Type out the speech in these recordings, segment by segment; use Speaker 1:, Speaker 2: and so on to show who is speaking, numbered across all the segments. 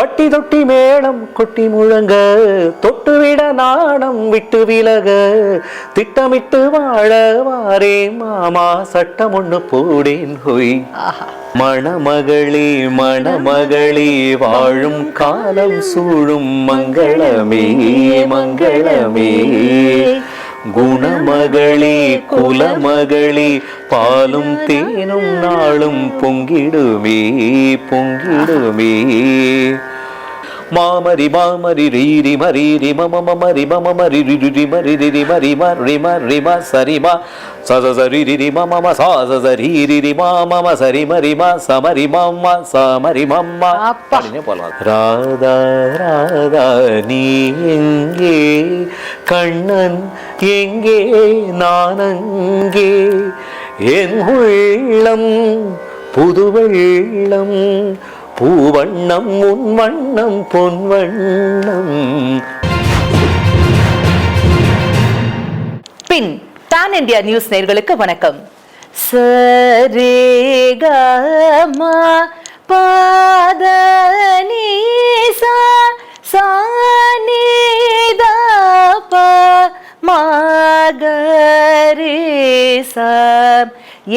Speaker 1: பட்டி தொட்டி மேளம் கொட்டி முழங்க தொட்டுவிட நாணம் விட்டு விலக திட்டமிட்டு வாழ வாரே மாமா சட்டம் ஒண்ணு போடேன் ஹொய். மணமகளே மணமகளே வாழும் காலம் சூழும் மங்களமே மங்களமே. குணமகளே குலமகளே பாலும் தேனும் நாளும் பொங்கிடுமே பொங்கிடுமே. மாமரி மாமரி ரீரி மரீரி மம மமரி மம மரி ரிரி மரி ரிரி மரி மரி மரி ம சரி ம. ச ச சரி ரிரி ம மம சா ச சரி ரிரி ம மம சரி மரி ம சமரி மம்ம சமரி மம்ம
Speaker 2: அப்பா.
Speaker 1: அப்படின்னே போலாம். ராதா ராதா நீ எங்கே? கண்ணன் எங்கே? நான் அங்கே. என் உள்ளம் புது வெள்ளம் பூவண்ணம் உன் வண்ணம் பொன் வண்ணம்
Speaker 2: பின் டான் இந்தியா நியூஸ் நேர்களுக்கு வணக்கம். சரேகமா பாத நீசா சானிதா ப மகரீசா.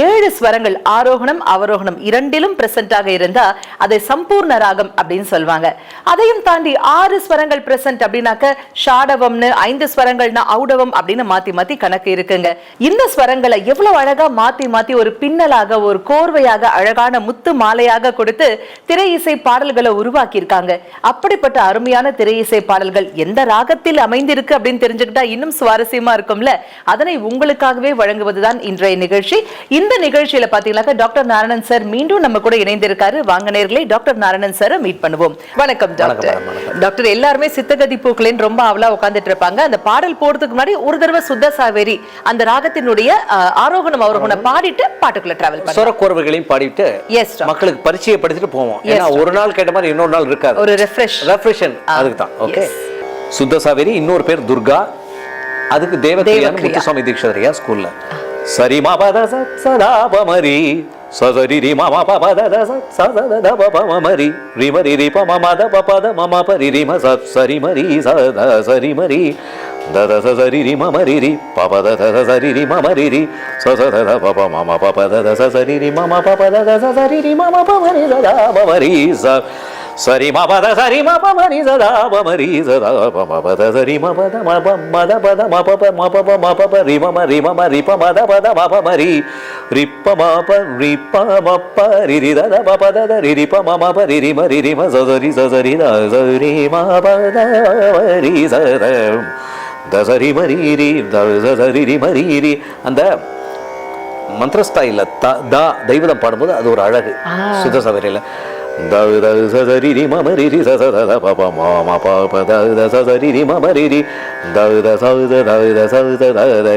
Speaker 2: ஏழு ஸ்வரங்கள் ஆரோகணம் அவரோகணம் இரண்டிலும் பிரசன்டாக இருந்தா அதை சம்பூர்ண ராகம் அப்படின்னு சொல்லுவாங்க அதையும் தாண்டி ஆறு ஸ்வரங்கள் பிரசன்ட் அப்படின்னாக்க ஷாடவம்னு ஐந்து ஸ்வரங்கள்னா ஔடவம் அப்படின்னு மாத்தி மாத்தி கணக்கு இருக்குங்க. இந்த ஸ்வரங்களை எவ்வளவு அழகா மாத்தி மாத்தி ஒரு பின்னலாக ஒரு கோர்வையாக அழகான முத்து மாலையாக கொடுத்து திரை இசை பாடல்களை உருவாக்கி இருக்காங்க அப்படிப்பட்ட அருமையான திரை இசை பாடல்கள் எந்த ராகத்தில் அமைந்திருக்கு அப்படின்னு தெரிஞ்சுக்கிட்டா இன்னும் சுவாரஸ்யமா இருக்கும்ல. அதனை உங்களுக்காகவே வழங்குவதுதான் இன்றைய நிகழ்ச்சி. இந்த நிகழ்ச்சியில பாத்தீங்கன்னாக்கா டாக்டர் நாராயணன் சார் மீண்டும் நம்ம கூட இணைந்திருக்காரு. வாங்க நேர்களே டாக்டர் நாராயணன் சாரை மீட் பண்ணுவோம். வணக்கம் டாக்டர். எல்லாருமே சித்தகதி பூக்களின் ரொம்ப அவலா உட்கார்ந்துட்டு இருப்பாங்க. அந்த பாடல் போறதுக்கு முன்னாடி ஒரு தடவை சுத்த சாவேரி அந்த ராகத்தினுடைய ஆரோகணம் அவரோகணம் பாடிட்டு பாட்டுக்குள்ள டிராவல் பண்ணுவோம்
Speaker 1: சொரக்கோர்வைகளையும் பாடிட்டு
Speaker 2: doctor.
Speaker 1: மக்களுக்கு பரிச்சயப்படுத்திட்டு போவோம். ஏன்னா ஒரு நாள் கேட்ட மாதிரி இன்னொரு நாள் இருக்காது.
Speaker 2: ஒரு ரெஃப்ரெஷ்
Speaker 1: ரெஃப்ரெஷன் அதுக்கு தான். ஓகே. சுத்த சாவேரி இன்னொரு பேர் துர்கா. அதுக்கு தேவதையான. முத்துசுவாமி தீட்சிதரையா ஸ்கூல்ல. சரி மா பத ச சதா பமரி சதரி ரி மம ப பத த ச சத த ப ப மரி ரி மரி ரி ப ம ம த ப ப த ம ம ப ரி ரி ம ச சரி மரி ச த சரி மரி த த ச சரி ரி ம மரி ரி ப ப த த ச சரி ரி ம மரி ரி ச ச த த ப ப ம ம ப ப த த ச சரி ரி ம ம ப ப த த ச சரி. ரி ம ம ப மரி த த ப மரி ச சரி ம பத சரி ம ப மரி சதா ப மரி சதா ப ம பத சரி ம பத ம ப ம த பத ம ப ப ம ப ப ம ப ப ரி ம ம ரி ம ம ரி ப ம த பத ம ப ம ரி ரி ப ம ப ரி ப ம ப ரி ரி த த ப ப த த ரி ரி ப ம ம ப ரி ரி ம ரி ரி ம ச ச ரி ச ச ரி த ச ரி ம ப த ம ரி ச த த ச ரி ம ரி ரி த ச ச ரி ரி ம ரி ரி அந்த மந்திரஸ்தாயில த தா தெய்வதம் பாடும்போது அது ஒரு அழகு. சுத்த சபரியில தவு தவு சதரி ரி மம ரி ரி ச ச த த ப ப ம ம ப ப த த ச ச ரி. ரி மம ரி ரி தவு த ச த தவு த ச த த த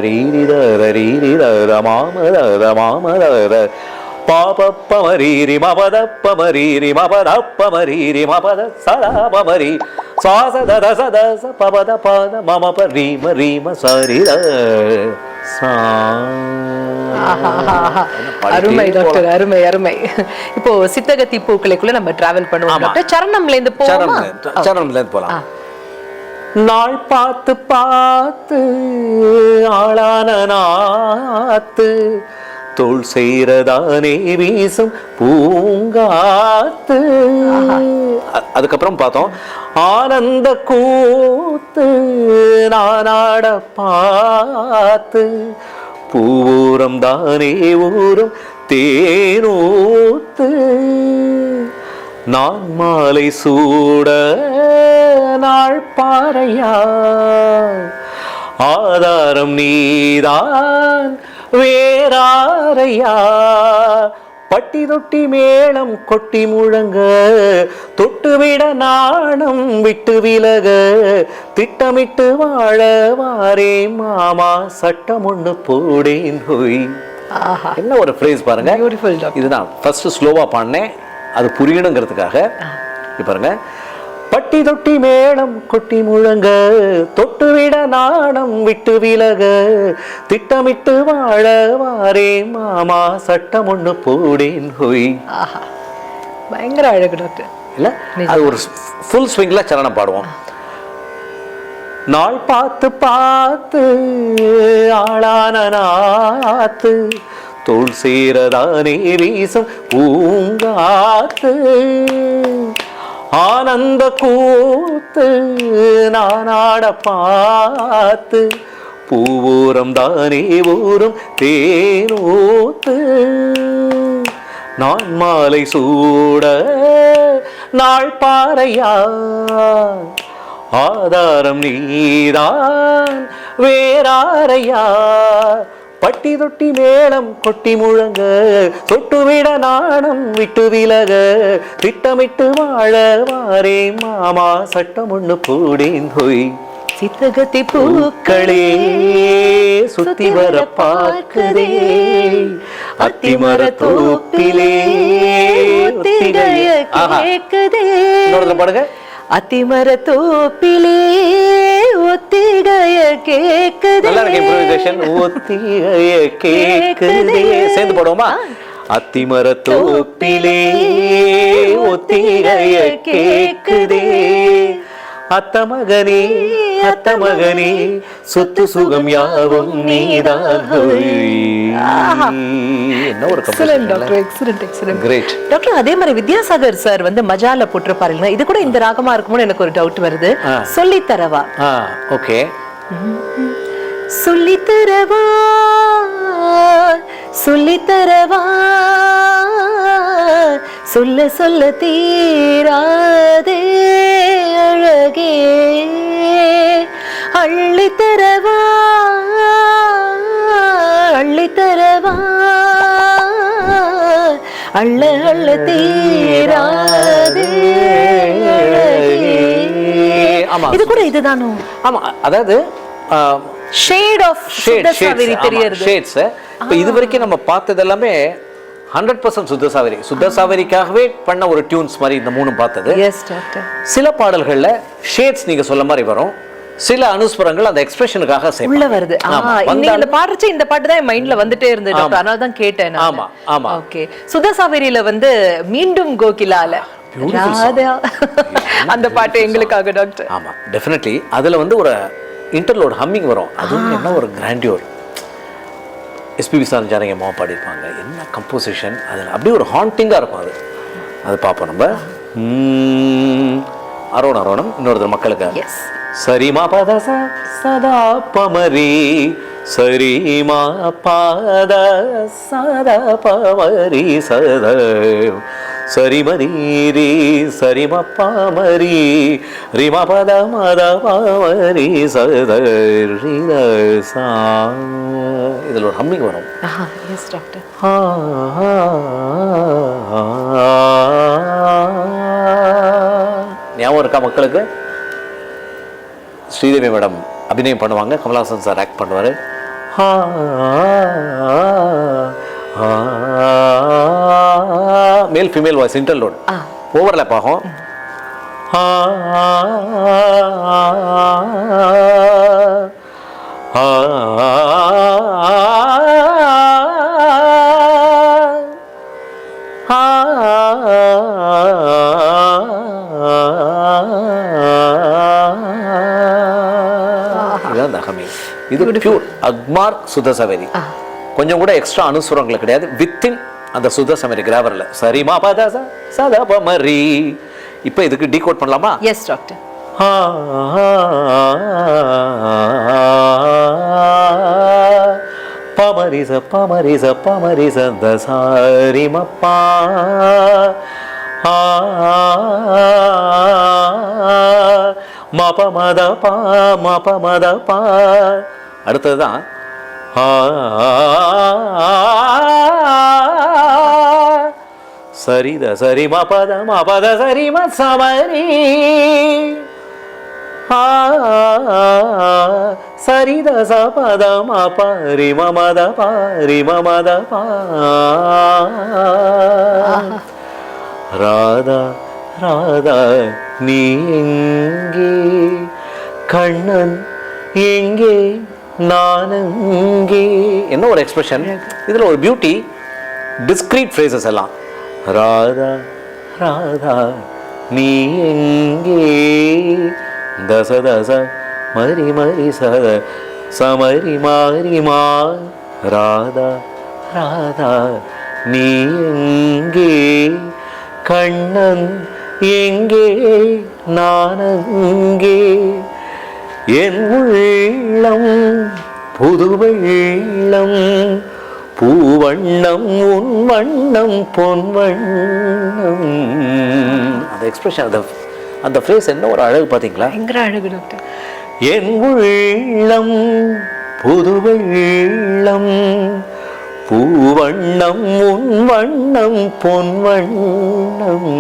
Speaker 2: அருமை டாக்டர் அருமை அருமை. இப்போ சித்தகத்தி பூக்களுக்குள்ள நம்ம டிராவல் பண்ணுவோம். டாக்டர் சரணம்ல இருந்து போவோமா?
Speaker 1: சரணம்ல இருந்து போலாம். நாள் பார்த்து பார்த்து ஆளான நாத்து தோல் செய்யறதானே வீசும் பூங்காத்து. அதுக்கப்புறம் பார்த்தோம் ஆனந்த கூத்து நானாட பார்த்து பூரம் தானே ஊரும் தேனூத்து. நான் மாலை சூட நாள் பாறையா ஆதாரம் நீதான் வேறாரையா? பட்டி தொட்டி மேளம் கொட்டி முழங்க தொட்டுவிட நாணம் விட்டு விலக திட்டமிட்டு வாழ வாரே மாமா சட்டம் ஒண்ணு போடேன்
Speaker 2: ஆஹா.
Speaker 1: என்ன ஒரு ஃப்ரேஸ் பாருங்க. இதுதான். ஃபர்ஸ்ட் ஸ்லோவா பாடினேன். அது புரியணுங்கிறதுக்காக. பாருங்க. பட்டி தொட்டி மேளம் கொட்டி முழங்க தொட்டுவிட நாணம் விட்டு விலக திட்டமிட்டு வாழ வாரே மாமா சட்டம் ஒண்ணு போடேன் ஹொய்.
Speaker 2: பயங்கர அழகு டாக்டர்.
Speaker 1: இல்ல? அது ஒரு ஃபுல் ஸ்விங்ல சரணம் பாடுவோம். நாள் பார்த்து பார்த்து ஆளான நாத்து தோல் சேரதானே வீசும் பூங்காத்து. ஆனந்த கூத்து நானாட பார்த்து பூவூரம் தானே ஊரும் தேனூத்து. நான் மாலை சூட நாள் பாறையா. ஆதாரம் நீதான் வேறாரையா. பட்டி தொட்டி மேளம் கொட்டி முழங்க தொட்டுவிட நாணம் விட்டு விலக திட்டமிட்டு வாழ வாரே மாமா சட்டம் ஒண்ணு போடேந்தோய்
Speaker 2: சித்தகத்தி
Speaker 1: பூக்களே சுத்தி வர பார்க்குதே. அத்திமர தோப்பிலே.
Speaker 2: கேக்குதே
Speaker 1: பாடுங்க.
Speaker 2: அத்திமர தோப்பிலே ஒத்திகைய கேக்குதே.
Speaker 1: நல்லா இருக்கு இம்ப்ரோவைசேஷன் ஒத்திகைய கேக்குதே. சேர்ந்து பாடுவோமா? அத்திமர தோப்பிலே ஒத்திகைய கேக்குதே. அத்த மகனே அத்த மகனே சொத்து சுகம் யாவும்
Speaker 2: டாக்டர் அதே மாதிரி வித்யாசாகர் சார் வந்து மஜால போட்டிருப்பாருங்க இது கூட இந்த ராகமா இருக்குமோன்னு எனக்கு ஒரு டவுட் வருது.
Speaker 1: ஆ.
Speaker 2: சொல்லித் தரவா
Speaker 1: ஓகே
Speaker 2: சொல்லித் தரவா சொல்லித் தரவா சொல்ல சொல்ல தீராதே அழகே. அள்ளித் தரவா அள்ளித் தரவா. அள்ள அள்ள தீராதே. இது கூட இதுதானோ?
Speaker 1: ஆமா அதாவது
Speaker 2: ஷேட் ஆஃப்
Speaker 1: ஷேட் ஷேட்ஸ் இப்போ இது வரைக்கும் நம்ம பார்த்தது எல்லாமே ஹண்ட்ரட் பர்சன்ட் சுத்த சாவரி. சுத்த சாவரிக்காகவே பண்ண ஒரு டியூன்ஸ் மாதிரி இந்த மூணும் பார்த்தது. சில பாடல்கள்ல ஷேட்ஸ் நீங்க சொல்ல மாதிரி வரும். சில அனுஸ்வரங்கள் அந்த எக்ஸ்பிரஷனுக்காக
Speaker 2: உள்ள வருது.
Speaker 1: ஆமா,
Speaker 2: நீங்க
Speaker 1: வந்தாலும்
Speaker 2: இந்த பாடுறச்ச இந்த பாட்டு தான் மைண்ட்ல வந்துட்டே இருந்தது டாக்டர் அதனால தான் கேட்டேன்.
Speaker 1: ஆமா, ஆமா.
Speaker 2: ஓகே சுதசாவேரியில வந்து மீண்டும் கோகிலால. அந்த பாட்டு எங்களுக்காக டாக்டர்
Speaker 1: ஆமா டெஃபினெட்லி அதுல வந்து ஒரு இன்டர்லோட் ஹம்மிங் வரும். அதுவும் என்ன ஒரு கிராண்டியூர் எஸ்பிபி சார் ஜானகி பாடியிருப்பாங்க. என்ன கம்போசிஷன் அதில் அப்படியே ஒரு ஹாண்டிங்காக இருக்கும் அது. அது பார்ப்போம் நம்ம. அரோணம் அரோணம் இன்னொருத்தர் மக்களுக்கு. சரிமா பத சதா பமரி. சரிமா பாத சதா பமரி சத சரிமரி ரீ சரிம பாமரி ரிம பத மத பாமரி சத ரித சா இதில் ஒரு ஹம்மிங் வரும்
Speaker 2: எஸ் டாக்டர்
Speaker 1: ஞாபகம் இருக்கா மக்களுக்கு? ஸ்ரீதேவி மேடம் அபிநயம் பண்ணுவாங்க. கமலஹாசன் சார் ஆக்ட் பண்ணுவார். மேல் ஃபீமேல் வாய்ஸ் இன்டர்லோட்
Speaker 2: ஆ
Speaker 1: ஓவர்லேப் ஆகும். இது பியூர் அக்மார் சுதசவேரி கொஞ்சம் கூட எக்ஸ்ட்ரா அனுசுரங்கள் கிடையாது வித்தின் அந்த சுதசமரி கிராவர்ல சரிமா பத ச சதபமரி. இப்போ இதுக்கு டீகோட் பண்ணலாமா?
Speaker 2: எஸ் டாக்டர்
Speaker 1: பமரிச பமரிச பமரிச தசாரிமப்பா மப மத பா மப மத பா அடுத்ததுதான் சரித சரி மபத மபத சரி ம சமரி. ஆ, சரித சபத மபரி மமத பாரி மமத பா. ராதா ராதா நீ எங்கே? கண்ணன் எங்கே? நான் எங்கே? என்ன ஒரு எக்ஸ்பிரஷன் இதுல ஒரு பியூட்டி டிஸ்கிரீட் ஃப்ரேசஸ் எல்லாம். ராதா ராதா நீ எங்கே? தச தச மரி மரி சத சமரி மாரி மா. ராதா ராதா நீ எங்கே? கண்ணன் எங்கே? நான் அங்கே என் உள்ளம் புது வெள்ளம் பூவண்ணம் உன் வண்ணம் பொன் வண்ணம் அந்த எக்ஸ்பிரஷன் அந்த அந்த ஃப்ரேஸ் என்ன ஒரு அழகு பார்த்தீங்களா?
Speaker 2: பயங்கர அழகு டாக்டர்
Speaker 1: என் உள்ளம் புது வெள்ளம் பூவண்ணம் உன் வண்ணம் பொன் வண்ணம்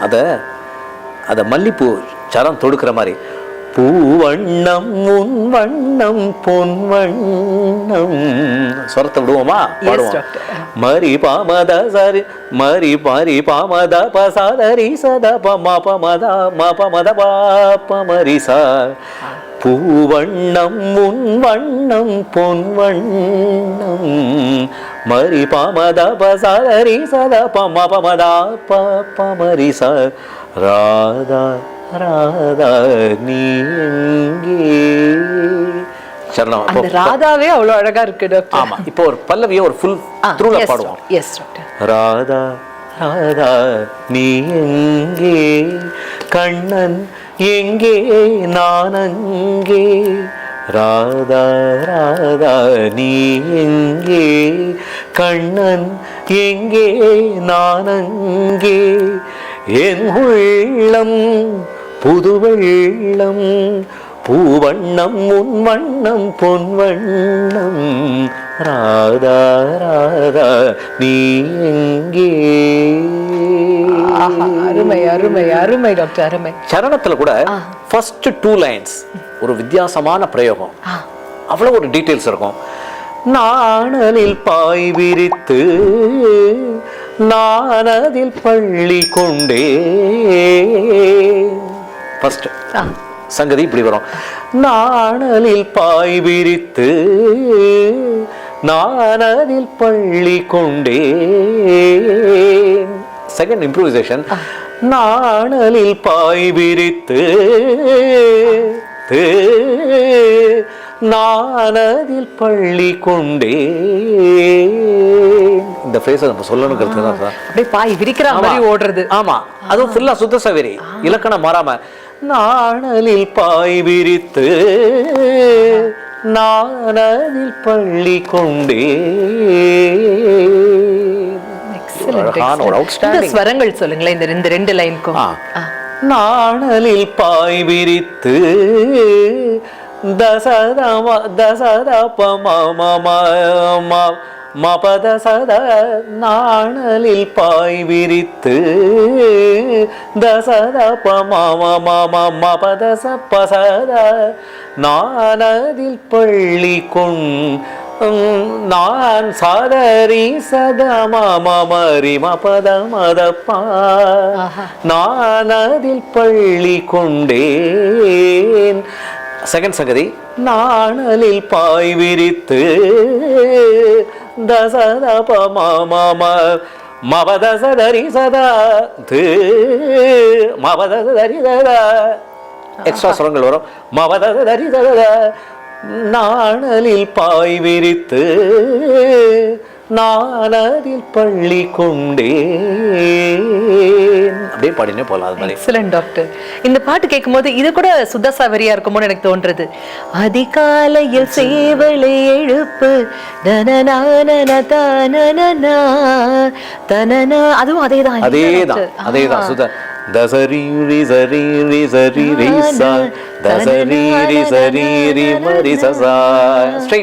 Speaker 1: அத அத மல்லிப்பூ சரம் தொடுக்கிற மாதிரி. பூவண்ணம் உன் வண்ணம் பொன் வண்ணம் சொரத்தை விடுவோமா பாடுவோம். மரி பாமத சரி மரி மரி பாமத பசாதரி சத பம பமத ம பமத பாப்ப மரி ச பூவண்ணம் உன் வண்ணம் பொன் வண்ணம் மரி பாமத பசாதரி சத பம பமதா ப மரி ச ராதா ராதா நீ எங்கே? சரணம்
Speaker 2: அந்த ராதாவே அவ்வளவு அழகா இருக்கு டாக்டர்
Speaker 1: ஆமா இப்போ ஒரு பல்லவியை ஒரு ஃபுல் த்ரூல பாடுவோம்.
Speaker 2: எஸ் டாக்டர்
Speaker 1: ராதா ராதா நீ எங்கே? கண்ணன் எங்கே? நான் அங்கே. ராதா ராதா நீ எங்கே? கண்ணன் எங்கே? நான் அங்கே. என் உள்ளம் புது வெள்ளம் பூவண்ணம் உன் வண்ணம் பொன் வண்ணம் ராதா ராதா நீ எங்கே?
Speaker 2: அருமை அருமை அருமை டாக்டர் அருமை.
Speaker 1: சரணத்துல கூட ஃபர்ஸ்ட் டூ லைன்ஸ் ஒரு வித்தியாசமான பிரயோகம். அவ்வளவு ஒரு டீட்டெயில்ஸ் இருக்கும். நாணலில் பாய் விரித்து நானதில் பள்ளி கொண்டே. ஃபர்ஸ்ட் சங்கதி இப்படி வரும். நாணலில் பாய் விரித்து நானதில் பள்ளி கொண்டேன். செகண்ட் இம்ப்ரூவைசேஷன் நாணலில் பாய் விரித்து நானதில் பள்ளி கொண்டேன். இந்த ஃப்ரேஸை நம்ம சொல்லணுங்கிறது தான்
Speaker 2: அப்படியே பாய் விரிக்கிற மாதிரி ஓடுறது.
Speaker 1: ஆமா. அதுவும் ஃபுல்லா சுத்த சவேரி. இலக்கணம் மாறாம. நாணலில் பாய் விரித்து நானதில் பள்ளி கொண்டே
Speaker 2: ஸ்வரங்கள் சொல்லுங்களேன் இந்த இந்த ரெண்டு லைனுக்கும்.
Speaker 1: நாணலில் பாய் விரித்து தசதம தசத பம மபத சத நாணலில் பாய் விரித்து தசத பம மபத சப்பசத நானதில் பள்ளி கொண் நான் சாதரி சதமரி மபத மதப்பா
Speaker 2: ஆஹா.
Speaker 1: நான் அதில் பள்ளி கொண்டேன் செகண்ட் சங்கதி நாணலில் பாய் விரித்து தசத பம மபதசதரி சதா து மபதசதரி சதா எக்ஸ்ட்ரா சுரங்கள் வரும் மபதசதரி சதா நாணலில் பாய் விரித்து நானதில் பள்ளி கொண்டேன் அப்படியே பாடினே போகலாம் அது மாதிரி
Speaker 2: எக்ஸலன்ட் டாக்டர் இந்த பாட்டு கேட்கும்போது இது கூட சுத்த சாவரியா இருக்குமோன்னு எனக்கு தோன்றது அதிகாலையில் சேவலை எழுப்பு அதுவும் அதேதான் இல்லையா,
Speaker 1: அதேதான்
Speaker 2: டாக்டர்?
Speaker 1: அதேதான்
Speaker 2: ஆ.
Speaker 1: சுத தசரி சரி சரி சரி சரி சரி சரி சரி மரி இந்த ரீ மாலையே நம்ம ப்ளே பண்ணலாம் சுதசவரியில் ஏன்னா ரெண்டுமே ஜீவஸ்வரம் சரி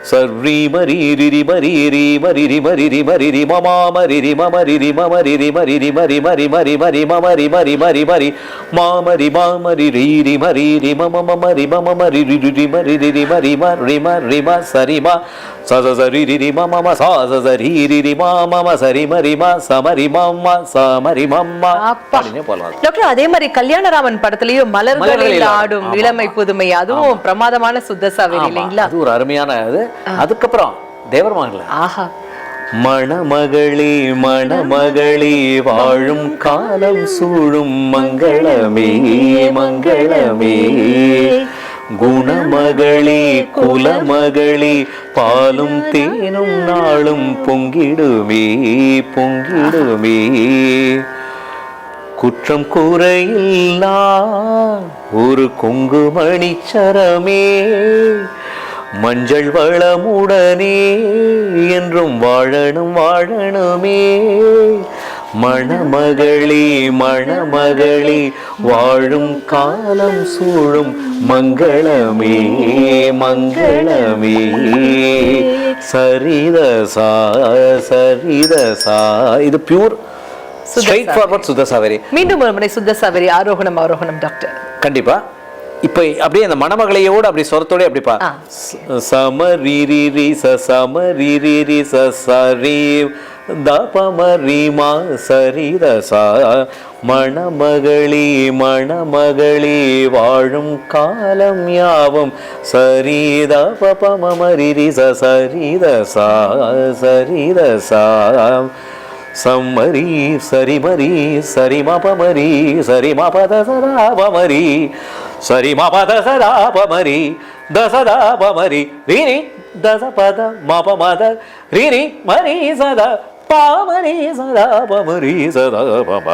Speaker 1: மரி ரி மமா மரி ரி மமரி ரி மமரி ரி மரி ரி மரி மரி மரி மரி மமரி மரி மரி மரி மாமரி மாமரி ரி ரி மரி ரி மம மமரி மம மரி ரி ரி ரி மரி ரி ரி மரி ம சரி ம ச சரி ரி ரி ம சா ச சரி ரி ரி ம ம ம சரி மரி ம சமரி ம ம சமரி ம ம
Speaker 2: அப்பா
Speaker 1: அப்படின்னே
Speaker 2: டாக்டர் அதே மாதிரி கல்யாணராமன் படத்துலயும் மலர்களில் ஆடும். இளமை. புதுமை அதுவும் பிரமாதமான சுத்த
Speaker 1: ஆமா,
Speaker 2: இல்லைங்களா
Speaker 1: அது ஒரு அருமையான அதுக்கப்புறம் தேவர் மகன்ல
Speaker 2: ஆஹா.
Speaker 1: மணமகளே மணமகளே வாழும் காலம் சூழும் மங்களமே மங்களமே. குணமகளே குலமகளே பாலும் தேனும் நாளும் பொங்கிடுமே பொங்கிடுமே. குற்றம் கூறையில்லா ஒரு குங்குமணிச்சரமே மஞ்சள் வளமுடனே என்றும் வாழணும் வாழணுமே. மணமகளே மணமகளே வாழும் காலம் சூழும் மங்களமே மங்களமே. சரிதசா சரிதசா இது பியூர் ஸ்ட்ரைட் ஃபார்வர்ட் சுத்த சாவரி
Speaker 2: மீண்டும் ஒரு முறை சுத்த சாவேரி ஆரோகணம் அவரோகணம் டாக்டர்
Speaker 1: கண்டிப்பா. இப்போ அப்படியே அந்த மணமகளையோடு அப்படி சொரத்தோட அப்படிப்பா
Speaker 2: ஆ.
Speaker 1: சமரி ரி ரி ச சமரி ரி ரி ச சரி தபமரி மா சரி த சா மணமகளே மணமகளே வாழும் காலம் யாவும். சரி த பமரி ரி ச சரி த சா சரி த சா சம்மரி சரி மரி சரி மபமரி சரி மபத சதா பமரி சரி மபத சதா பமரி தசதா பமரி ரீரி தச பத மப மத ரீரி மரி சதா பாமரி சதா பமரி சதா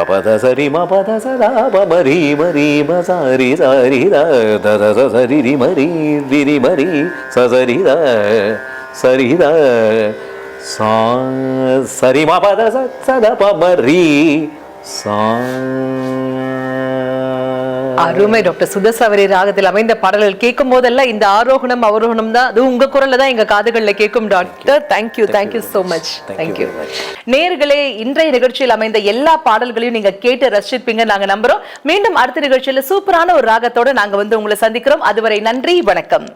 Speaker 1: பத சரி மபத சதா பமரி மரி மசாரி சாரி த தத சரி ரி மரி ரிரி மரி சசரி த சரி த சா சரி மா பத ச சத பமரி சா
Speaker 2: அருமை டாக்டர். சுதசாவரி ராகத்தில் அமைந்த பாடல்கள் கேட்கும் போதெல்லாம் இந்த ஆரோகணம் அவரோகணம் தான். அது உங்க குரல்ல தான் எங்க காதுகள்ல கேட்கும் doctor. Thank you thank you so much
Speaker 1: Thank you
Speaker 2: thank you. நேர்களே இன்றைய நிகழ்ச்சியில் அமைந்த எல்லா பாடல்களையும் நீங்க கேட்டு ரசிச்சிருப்பீங்க. நாங்க நம்புறோம். மீண்டும் அடுத்த நிகழ்ச்சியில சூப்பரான ஒரு ராகத்தோட நாங்க வந்து உங்களை சந்திக்கிறோம். அதுவரை நன்றி வணக்கம்.